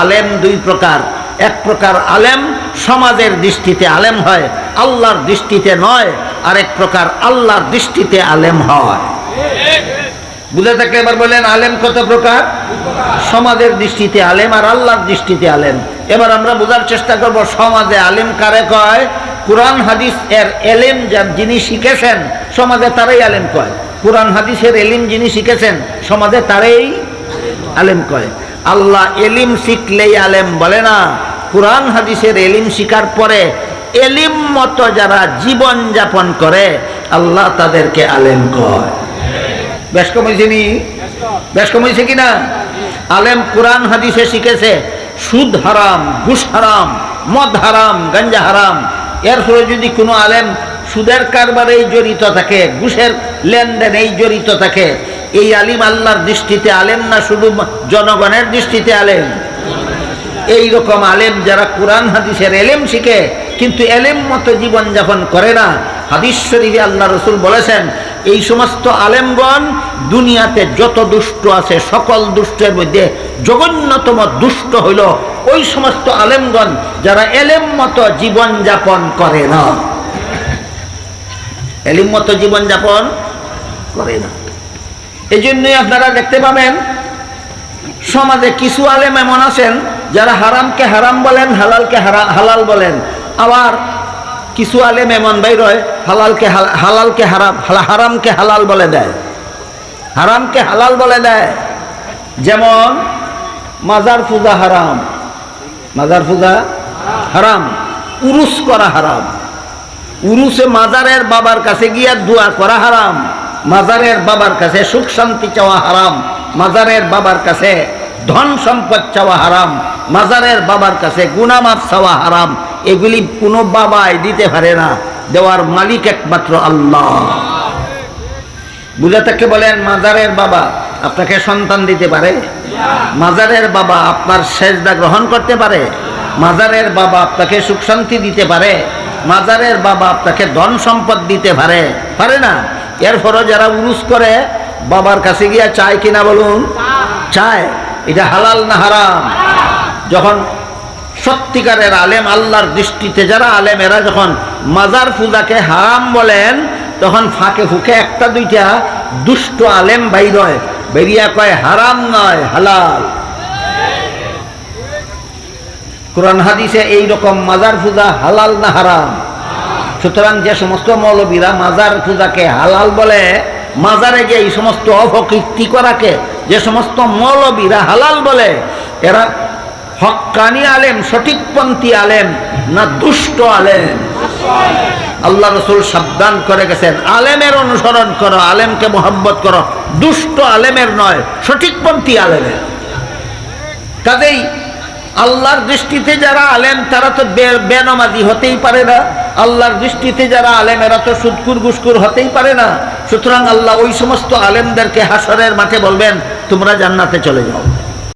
আলেম দুই প্রকার। এক প্রকার আলেম সমাজের দৃষ্টিতে আলেম হয়, আল্লাহর দৃষ্টিতে নয়। আরেক প্রকার আল্লাহর দৃষ্টিতে আলেম হয়। বুঝে থাকলে এবার বলেন, আলেম কত প্রকার? সমাজের দৃষ্টিতে আলেম আর আল্লাহর দৃষ্টিতে আলেম। এবার আমরা বোঝার চেষ্টা করব, সমাজে আলেম কারে কয়? কোরআন, হাদিস এর এলেম যিনি শিখেছেন, সমাজে তারাই আলেম কয়। কোরআন, হাদিসের এলিম যিনি শিখেছেন, সমাজে তারাই আলেম কয়। আল্লাহ এলিম শিখলেই আলেম বলে না। কোরআন হাদিসের এলিম শিকার পরে এলিম মতো যারা জীবন যাপন করে, আল্লাহ তাদেরকে আলেম কয়। বেশ কমেছে বেশ কমেছে কিনা? আলেম কোরআন হাদিসে শিখেছে, সুদ হারাম, ঘুষ হারাম, মদ হারাম, গাঞ্জা হারাম। এর ফলে যদি কোনো আলেম সুদের কারবারেই জড়িত থাকে, ঘুষের লেনদেনেই জড়িত থাকে এই আলিম আল্লাহর দৃষ্টিতে আলেম না শুধু জনগণের দৃষ্টিতে আলেম? এই রকম আলেম যারা কোরআন, হাদিসের এলেম শিখে, কিন্তু এলেম মতো জীবনযাপন করে না। হাদিস শরীফে আল্লাহ রসুল বলেছেন, এই সমস্ত আলেমগণ দুনিয়াতে যত দুষ্ট আছে, সকল দুষ্টের মধ্যে জঘন্যতম দুষ্ট হইল। ওই সমস্ত আলেমগণ যারা এলেম মতো জীবনযাপন করে না। এলিম মতো জীবনযাপন করে না। এই জন্যই আপনারা দেখতে পাবেন, সমাজে কিছু আলেম এমন আছেন যারা হারামকে হারাম বলেন, হালালকে হালাল বলেন। আবার কিছু আলেম এমন হয়, হালালকে হাল- হালালকে হারাম হারামকে হালাল বলে দেয়। হারামকে হালাল বলে দেয়। যেমন মাজার পূজা হারাম। মাজার পূজা হারাম। উরুস করা হারাম। উরুসে মাজারের বাবার কাছে গিয়া দোয়া করা হারাম। মাজারের বাবার কাছে সুখ শান্তি চাওয়া হারাম, মাজারের বাবার কাছে ধন সম্পদ চাওয়া হারাম, মাজারের বাবার কাছে গুনামাফ চাওয়া হারাম, এগুলি কোনো বাবাই দিতে পারে না, দেওয়ার মালিক একমাত্র আল্লাহ। বুঝে থাকলে বলেন, মাজারের বাবা আপনাকে সন্তান দিতে পারে? মাজারের বাবা আপনার সেজদা গ্রহণ করতে পারে? মাজারের বাবা আপনাকে সুখ শান্তি দিতে পারে? মাজারের বাবা আপনাকে ধন সম্পদ দিতে পারে? পারে না? এরপরও যারা উরুস করে, বাবার কাছে গিয়া চায় কিনা বলুন? চায়। এটা হালাল না হারাম? যখন সত্যিকারের আলেম, আল্লাহর দৃষ্টিতে যারা আলেম, এরা যখন মাজার পূজাকে হারাম বলেন, তখন ফাঁকে ফুঁকে একটা দুইটা দুষ্ট আলেম বাইর হয়। বেরিয়া কয়, হারাম নয়, হালাল। কোরআন হাদিসে এইরকম মাজার পূজা হালাল না হারাম? সুতরাং যে সমস্ত মৌলবীরা মাজার পূজাকে হালাল বলে, মাজারে গিয়ে এই সমস্ত অপকীর্তি করাকে যে সমস্ত মৌলবীরা হালাল বলে, এরা হক্কানি আলেম, সঠিকপন্থী আলেম না দুষ্ট আলেম? আল্লাহ রসুল সাবধান করে গেছেন। আলেমের অনুসরণ করো, আলেমকে মোহাব্বত করো। দুষ্ট আলেমের নয়, সঠিকপন্থী আলেমের। কাজেই আল্লাহর দৃষ্টিতে যারা আলেম, তারা তো বেনামাজি হতেই পারে না। আল্লাহর দৃষ্টিতে যারা আলেম এরা তো সুদকুর গুসকুর হতেই পারে না। সুতরাং আল্লাহ ওই সমস্ত আলেমদেরকে হাসরের মাঠে বলবেন, তোমরা জান্নাতে চলে যাও।